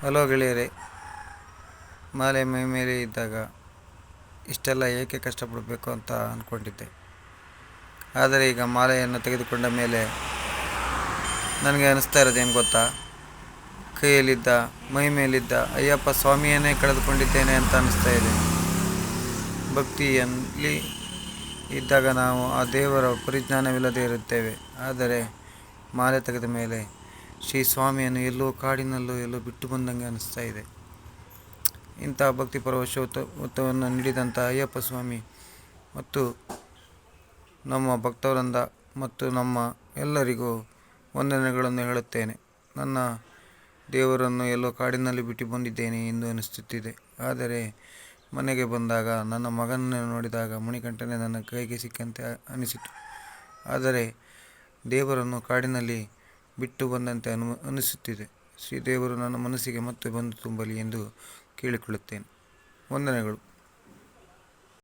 Hello ಗೆಳೆಯರೇ, ಮಾಲೆ ಮೈ ಮೇಲೆ ಇದ್ದಾಗ ಇಷ್ಟೆಲ್ಲ ಏಕೆ ಕಷ್ಟಪಡಬೇಕು ಅಂತ ಅಂದ್ಕೊಂಡಿದ್ದೆ ಆದರೆ ಈಗ ಮಾಲೆಯನ್ನು ತೆಗೆದುಕೊಂಡ ಮೇಲೆ ನನಗೆ ಅನ್ನಿಸ್ತಾ ಇರೋದು ಏನು ಗೊತ್ತಾ? ಕೈಯಲ್ಲಿದ್ದ, ಮೈ ಮೇಲಿದ್ದ, ಅಯ್ಯಪ್ಪ ಸ್ವಾಮಿಯನ್ನೇ ಕಳೆದುಕೊಂಡಿದ್ದೇನೆ ಅಂತ ಅನ್ನಿಸ್ತಾ ಇದೆ. ಭಕ್ತಿಯಲ್ಲಿ ಇದ್ದಾಗ ನಾವು ಆ ದೇವರ ಪರಿಜ್ಞಾನವಿಲ್ಲದೆ ಇರುತ್ತೇವೆ. ಆದರೆ ಮಾಲೆ ತೆಗೆದ ಮೇಲೆ ಶ್ರೀ ಸ್ವಾಮಿಯನ್ನು ಎಲ್ಲೋ ಕಾಡಿನಲ್ಲೋ ಎಲ್ಲೋ ಬಿಟ್ಟು ಬಂದಂಗೆ ಅನಿಸ್ತಾ ಇದೆ. ಇಂಥ ಭಕ್ತಿ ಪರವಶವನ್ನು ನೀಡಿದಂಥ ಅಯ್ಯಪ್ಪ ಸ್ವಾಮಿ ಮತ್ತು ನಮ್ಮ ಭಕ್ತವೃಂದ ಮತ್ತು ನಮ್ಮ ಎಲ್ಲರಿಗೂ ವಂದನೆಗಳನ್ನು ಹೇಳುತ್ತೇನೆ. ನನ್ನ ದೇವರನ್ನು ಎಲ್ಲೋ ಕಾಡಿನಲ್ಲಿ ಬಿಟ್ಟು ಬಂದಿದ್ದೇನೆ ಎಂದು ಅನಿಸುತ್ತಿದೆ. ಆದರೆ ಮನೆಗೆ ಬಂದಾಗ, ನನ್ನ ಮಗನನ್ನು ನೋಡಿದಾಗ ಮಣಿಕಂಠನೇ ನನ್ನ ಕೈಗೆ ಸಿಕ್ಕಂತೆ ಅನಿಸಿತು. ಆದರೆ ದೇವರನ್ನು ಕಾಡಿನಲ್ಲಿ ಬಿಟ್ಟು ಬಂದಂತೆ ಅನು ಅನಿಸುತ್ತಿದೆ. ಶ್ರೀದೇವರು ನನ್ನ ಮನಸ್ಸಿಗೆ ಮತ್ತೆ ಬಂದು ತುಂಬಲಿ ಎಂದು ಕೇಳಿಕೊಳ್ಳುತ್ತೇನೆ. ವಂದನೆಗಳು.